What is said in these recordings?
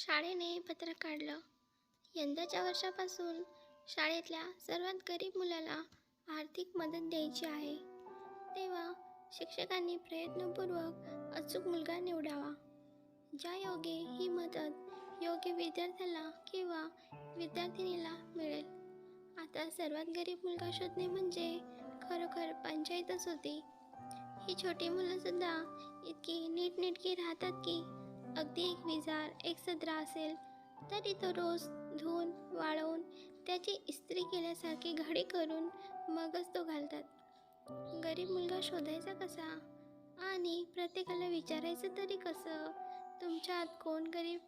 शाळेने पत्र काढलं. यंदाच्या वर्षापासून शाळेतल्या सर्वात गरीब मुलाला आर्थिक मदत द्यायची आहे. तेव्हा शिक्षकांनी प्रयत्नपूर्वक अचूक मुलगा निवडावा. ज्या योगे ही मदत योग्य विद्यार्थ्याला किंवा विद्यार्थिनीला मिळेल. आता सर्वात गरीब मुलगा शोधणे म्हणजे खरोखर पंचायतच होती. ही छोटी मुलंसुद्धा इतकी नीटनेटकी राहतात की अगदी एक विजार एक सदरा असेल तरी तो रोज धुवून वाळवून त्याची इस्त्री केल्यासारखी घडी करून मगच तो घालतात. गरीब मुलगा शोधायचा कसा? आणि प्रत्येकाला विचारायचं तरी कसं? तुमच्यात कोण गरीब?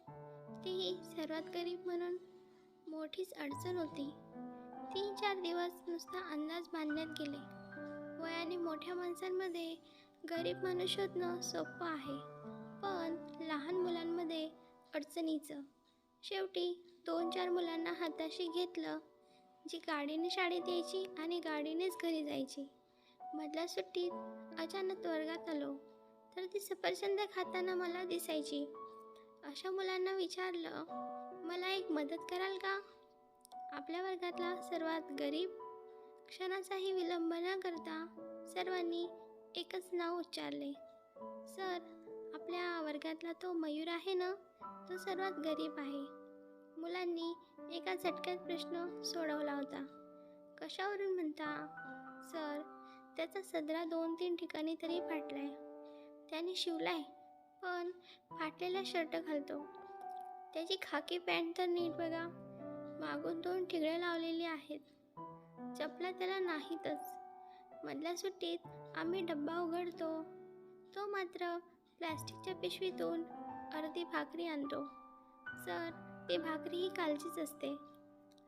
ती सर्वात गरीब म्हणून मोठीच अडचण होती. तीन चार दिवस नुसता अंदाज बांधण्यात गेले. वयाने मोठ्या माणसांमध्ये गरीब माणूस शोधणं सोपं आहे. पण लहान मुलांमध्ये अडचणीचं. शेवटी दोन चार मुलांना हाताशी घेतलं जी गाडीने शाळेत यायची आणि गाडीनेच घरी जायची. मधल्या सुट्टीत अचानक वर्गात आलो तर ती सफरचंद खाताना मला दिसायची. अशा मुलांना विचारलं मला एक मदत कराल का? आपल्या वर्गातला सर्वात गरीब क्षणाचाही विलंब न करता सर्वांनी एकच नाव उच्चारले. सर आपल्या वर्गातला तो मयूर आहे ना तो सर्वात गरीब आहे. मुलांनी एका झटक्यात प्रश्न सोडवला होता. कशावरून म्हणता सर त्याचा सदरा दोन तीन ठिकाणी तरी फाटलाय. त्याने शिवलाय पण फाटलेला शर्ट घालतो. त्याची खाकी पॅन्ट तर नीट बघा मागून दोन ठिगळे लावलेली आहेत. चपला त्याला नाहीतच. मधल्या सुट्टीत आम्ही डब्बा उघडतो. तो मात्र प्लॅस्टिकच्या पिशवीतून अर्धी भाकरी आणतो. सर ती भाकरी ही कालचीच असते.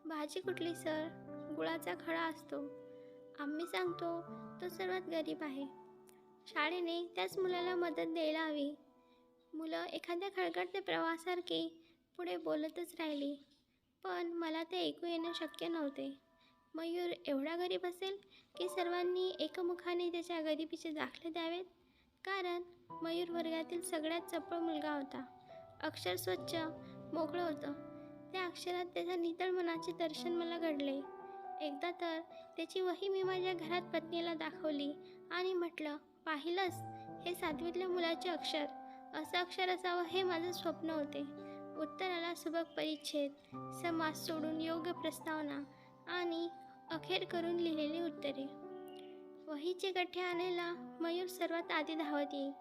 भाजी कुठली सर? गुळाचा खडा असतो. आम्ही सांगतो तो सर्वात गरीब आहे. शाळेने त्याच मुलाला मदत द्यायला हवी. मुलं एखाद्या खळखळत्या प्रवासासारखी पुढे बोलतच राहिली. पण मला ते ऐकू येणं शक्य नव्हते. मयूर एवढा गरीब असेल की सर्वांनी एकमुखाने त्याच्या गरिबीचे दाखले द्यावेत? कारण मयूर वर्गातील सगळ्यात चपळ मुलगा होता. अक्षर स्वच्छ मोकळं होतं. त्या अक्षरात त्याच्या नितळ मनाचे दर्शन मला घडले. एकदा तर त्याची वही मी माझ्या घरात पत्नीला दाखवली आणि म्हटलं पाहिलंस? हे सातवीतल्या मुलाचे अक्षर. असं अक्षर असावं हे माझं स्वप्न होते. उत्तराला सुबक परिच्छेद समाज सोडून योग्य प्रस्तावना आणि अखेर करून लिहिलेली उत्तरे. वहीचे गठ्ठे आणायला मयूर सर्वात आधी धावत येई.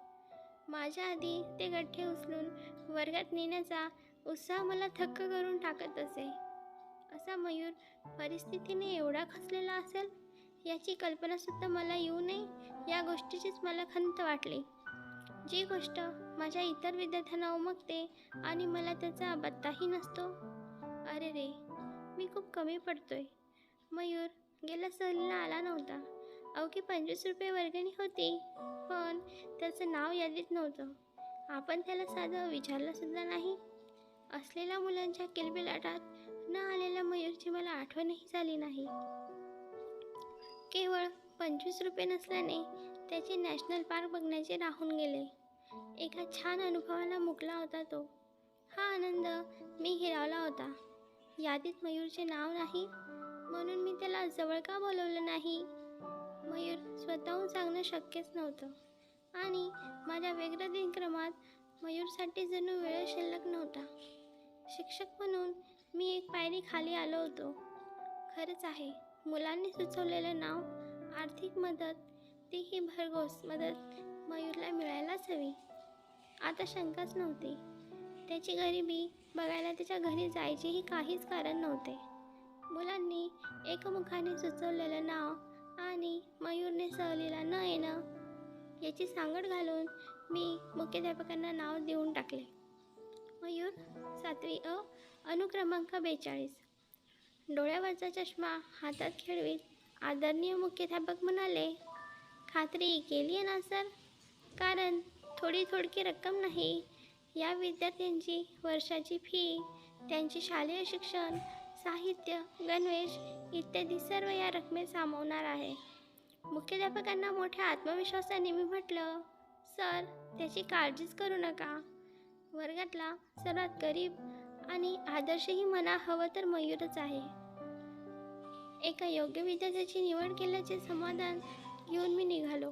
माझ्या आधी ते गठ्ठे उचलून वर्गात नेण्याचा उत्साह मला थक्क करून टाकत असे. असा मयूर परिस्थितीने एवढा खचलेला असेल याची कल्पनासुद्धा मला येऊ नये या गोष्टीचीच मला खंत वाटली. जी गोष्ट माझ्या इतर विद्यार्थ्यांना उमगते आणि मला त्याचा बत्ताही नसतो. अरे रे मी खूप कमी पडतोय. मयूर गेल्या सहलीला आला नव्हता. अवघी पंचवीस रुपये वर्गणी होती पण त्याचं नाव यादीत नव्हतं. आपण त्याला साधं विचारलंसुद्धा नाही. असलेल्या मुलांच्या किलबिलाटात न आलेल्या मयूरची मला आठवणही झाली नाही. केवळ पंचवीस रुपये नसल्याने त्याचे नॅशनल पार्क बघण्याचे राहून गेले. एका छान अनुभवाला मुकला होता तो. हा आनंद मी हिरावला होता. यादीत मयूरचे नाव नाही म्हणून मी त्याला जवळ का बोलवलं नाही? मयूर स्वतःहून सांगणं शक्यच नव्हतं. आणि माझ्या वेगळ्या दिनक्रमात मयूरसाठी जणू वेळ शिल्लक नव्हता. शिक्षक म्हणून मी एक पायरी खाली आलो होतो. खरंच आहे मुलांनी सुचवलेलं नाव आर्थिक मदत तीही भरघोस मदत मयूरला मिळायलाच हवी. आता शंकाच नव्हती. त्याची गरिबी बघायला त्याच्या घरी जायचेही काहीच कारण नव्हते. मुलांनी एकमुखाने सुचवलेलं नाव आणि मयूरने सहलीला न येणं याची सांगड घालून मी मुख्याध्यापकांना नाव देऊन टाकले. मयूर सातवी अ अनुक्रमांक बेचाळीस. डोळ्यावरचा चष्मा हातात खेळवीत आदरणीय मुख्याध्यापक म्हणाले खात्री केली आहे ना सर? कारण थोडी थोडकी रक्कम नाही. या विद्यार्थ्यांची वर्षाची फी त्यांचे शालेय शिक्षण साहित्य गणवेश इत्यादी सर्व या रकमेत सामावणार आहे. मुख्याध्यापकांना मोठ्या आत्मविश्वासाने मी म्हटलं सर त्याची काळजीच करू नका. वर्गातला सर्वात गरीब आणि आदर्शही म्हणा हवं तर मयूरच आहे. एका योग्य विद्यार्थ्याची निवड केल्याचे समाधान घेऊन मी निघालो.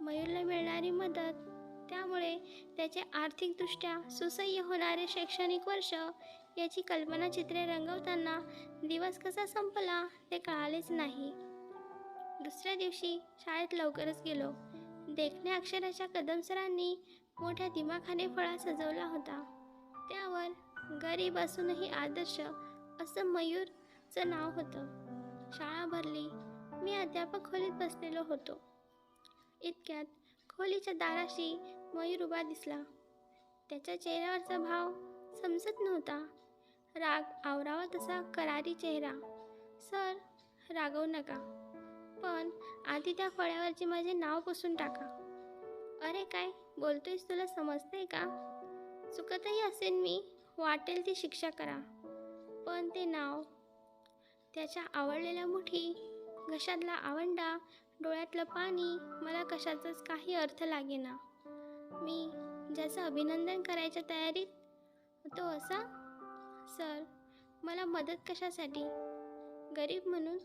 मयूरला मिळणारी मदत त्यामुळे त्याचे आर्थिकदृष्ट्या सुसह्य होणारे शैक्षणिक वर्ष याची कल्पना चित्रे रंगवताना दिवस कसा संपला ते कळालेच नाही. दुसऱ्या दिवशी शाळेत लवकरच गेलो. देखण्या अक्षराच्या कदमसरांनी मोठ्या दिमाखाने फळा सजवला होता. त्यावर गरीब असूनही आदर्श असं मयूरचं नाव होतं. शाळा भरली मी अध्यापक खोलीत बसलेलो होतो. इतक्यात खोलीच्या दाराशी मयूर उभा दिसला. त्याच्या चेहऱ्यावरचा भाव समजत नव्हता. राग आवरावा तसा करारी चेहरा. सर रागवू नका. पण आधी त्या फळ्यावरचे माझे नाव पुसून टाका. अरे काय बोलतोयस तुला समजते का? चुकतही असेल मी वाटेल ती शिक्षा करा. पण ते नाव त्याच्या आवडलेल्या मुठी घशातला आवंडा डोळ्यातलं पाणी मला कशाचाच काही अर्थ लागेना. मी ज्याचं अभिनंदन करायच्या तयारीत तो असा? सर मला मदत कशासाठी? गरीब म्हणून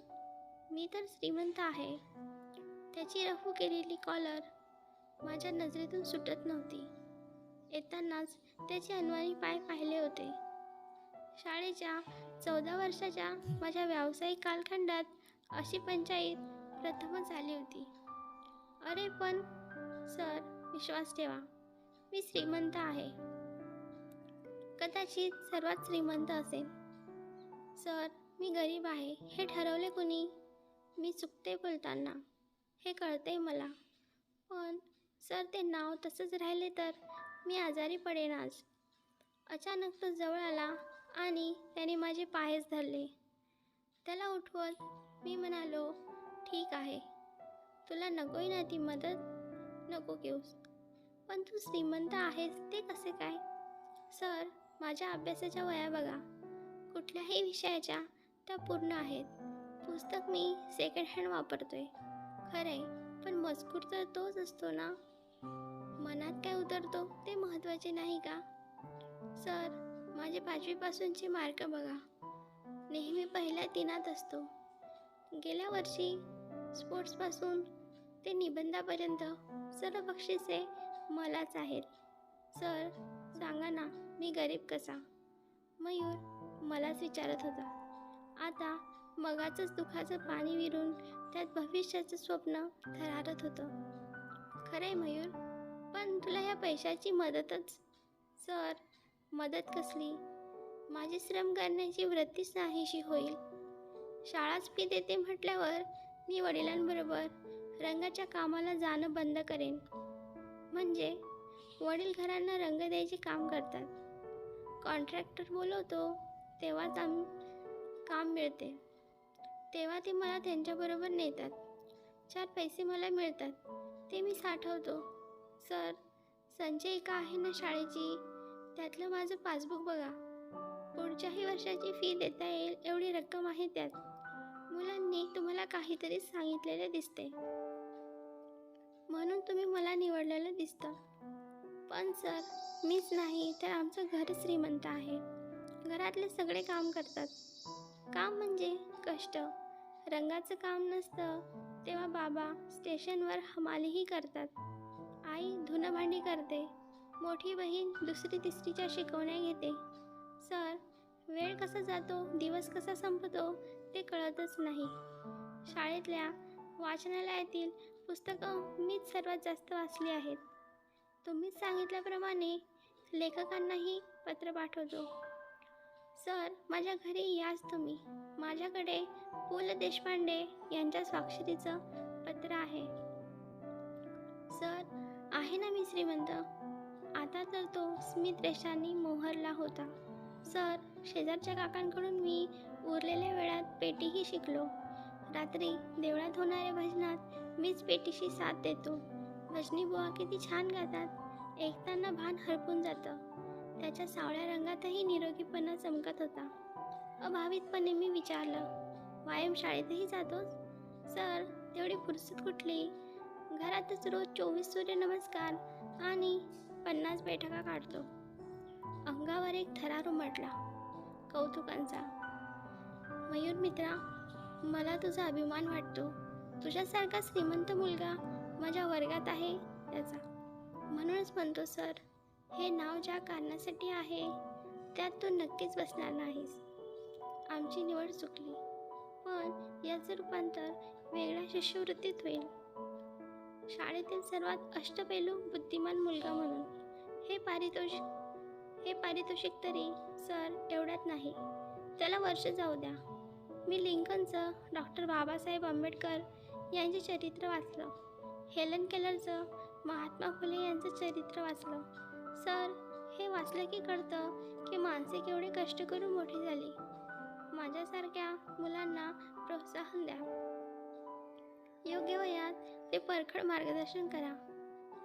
मी तर श्रीमंत आहे. त्याची रफू केलेली कॉलर माझ्या नजरेतून सुटत नव्हती. येतानाच त्याचे अनवाणी पाय पाहिले होते. शाळेच्या चौदा वर्षाच्या माझ्या व्यावसायिक कालखंडात अशी पंचायत प्रथमच झाली होती. अरे पण सर विश्वास ठेवा. मी श्रीमंत आहे. कदाचित सर्वात श्रीमंत असेल. सर मी गरीब आहे. हे ठरवले कुणी? मी चुकते बोलताना. हे कळते मला. पण सर ते नाव तसंच राहिले तर मी आजारी पडेन आज. अचानक तो जवळ आला आणि त्याने माझे पायच धरले. त्याला उठवत मी म्हणालो ठीक आहे. तुला नकोही ना ती मदत? नको घेऊस. पण तू श्रीमंत आहेस ते कसे काय? सर माझ्या अभ्यासाच्या वया बघा. कुठल्याही विषयाच्या त्या पूर्ण आहेत. पुस्तक मी सेकंड हँड वापरतोय. खरंय पण मजकूर तर तोच असतो ना? मनात काय उतरतो ते महत्त्वाचे नाही का? सर माझे पाचवीपासूनचे मार्क बघा. नेहमी पहिल्या तिनात असतो. गेल्या वर्षी स्पोर्ट्सपासून ते निबंधापर्यंत सर्व बक्षिसे मलाच आहेत. सर सांगा ना मी गरीब कसा? मयूर मलाच विचारत होता. आता मगाचंच दुखाचं पाणी विरून त्यात भविष्याचं स्वप्न थरारत होतं. खरंय मयूर पण तुला ह्या पैशाची मदतच सर मदत कसली? माझी श्रम करण्याची वृत्तीच नाहीशी होईल. शाळाच फी देते म्हटल्यावर मी वडिलांबरोबर रंगाच्या कामाला जाणं बंद करेन. म्हणजे वडील घरांना रंग द्यायचे काम करतात. कॉन्ट्रॅक्टर बोलवतो तेव्हाच आम काम मिळते. तेव्हा ते मला त्यांच्याबरोबर नेतात. चार पैसे मला मिळतात. ते मी साठवतो. सर संचयिका आहे ना शाळेची? त्यातलं माझं पासबुक बघा. पुढच्याही वर्षाची फी देता येईल एवढी रक्कम आहे त्यात. मुलांनी तुम्हाला काहीतरी सांगितलेले दिसते म्हणून तुम्ही मला निवडलेलं दिसतं. पण सर मीच नाही तर आमचं घर श्रीमंत आहे. घरातले सगळे काम करतात. काम म्हणजे कष्ट. रंगाचं काम नसतं तेव्हा बाबा स्टेशनवर हमालीही करतात. आई धुनभांडी करते. मोठी बहीण दुसरी तिसरीच्या शिकवण्या घेते. सर वेळ कसा जातो दिवस कसा संपतो ते कळतच नाही. शाळेतल्या वाचनालयातील पुस्तकं मीच सर्वात जास्त वाचली आहेत. तुम्हीच सांगितल्याप्रमाणे लेखकांनाही पत्र पाठवतो. सर माझ्या घरी याच तुम्ही. माझ्याकडे पु. ल. देशपांडे यांच्या स्वाक्षरीचं पत्र आहे. सर आहे ना मी श्रीमंत? आता तर तो स्मित रेषांनी मोहरला होता. सर शेजारच्या काकांकडून मी उरलेल्या वेळात पेटीही शिकलो. रात्री देवळात होणाऱ्या भजनात मीच पेटीशी साथ देतो. भजनी बुवा किती छान गातात. ऐकताना भान हरपून जातं. त्याच्या सावळ्या रंगातही निरोगीपणा चमकत होता. अभावितपणे मी विचारलं व्यायाम शाळेतही जातोस? सर तेवढी फुरसत कुठली? घरातच रोज चोवीस सूर्यनमस्कार आणि पन्नास बैठका काढतो. अंगावर एक थरार उमटला कौतुकांचा. मयूर मित्रा मला तुझा अभिमान वाटतो. तुझ्यासारखा श्रीमंत मुलगा माझ्या वर्गात आहे त्याचा म्हणूनच म्हणतो सर हे नाव ज्या कारणासाठी आहे त्यात तू नक्कीच बसणार नाहीस. आमची निवड चुकली पण याचं रूपांतर वेगळ्या शिष्यवृत्तीत होईल. शाळेतील सर्वात अष्टपैलू बुद्धिमान मुलगा म्हणून हे पारितोषिक हे पारितोषिक तरी सर एवढ्यात नाही. त्याला वर्ष जाऊ द्या. मी लिंकनचं डॉक्टर बाबासाहेब आंबेडकर यांचे चरित्र वाचलं. हेलन केलरचं महात्मा फुले यांचं चरित्र वाचलं. सर हे वाचलं की कळतं की माणसे केवढे कष्ट करून मोठी झाली. माझ्यासारख्या मुलांना प्रोत्साहन द्या. योग्य वयात ते परखड मार्गदर्शन करा.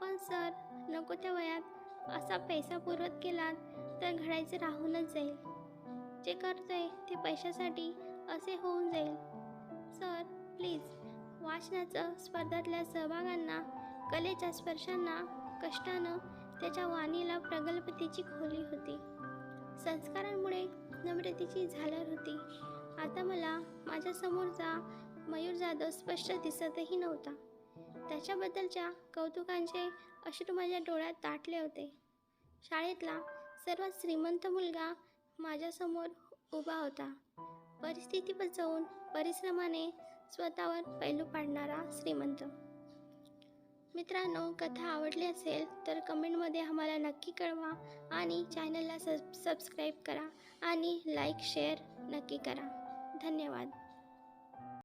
पण सर नको त्या वयात असा पैसा पुरवत केलात तर घडायचं राहूनच जाईल. जे करतोय ते पैशासाठी असे होऊन जाईल. Sir please. वाचनाचं स्पर्धातल्या सहभागांना कलेच्या स्पर्शांना कष्टानं त्याच्या वाणीला प्रगल्भतेची खोली होती. संस्कारांमुळे नम्रतेची झालर होती. आता मला माझ्यासमोरचा मयूर जाधव स्पष्ट दिसतही नव्हता. त्याच्याबद्दलच्या कौतुकांचे अश्रू माझ्या डोळ्यात दाटले होते. शाळेतला सर्वात श्रीमंत मुलगा माझ्यासमोर उभा होता. परिस्थिती बचवून परिश्रमाने स्वतःवर पैलू पाडणारा श्रीमंत. मित्रांनो कथा आवडली असेल तर कमेंटमध्ये आम्हाला नक्की कळवा आणि चॅनलला सब सबस्क्राईब करा आणि लाईक शेअर नक्की करा. धन्यवाद.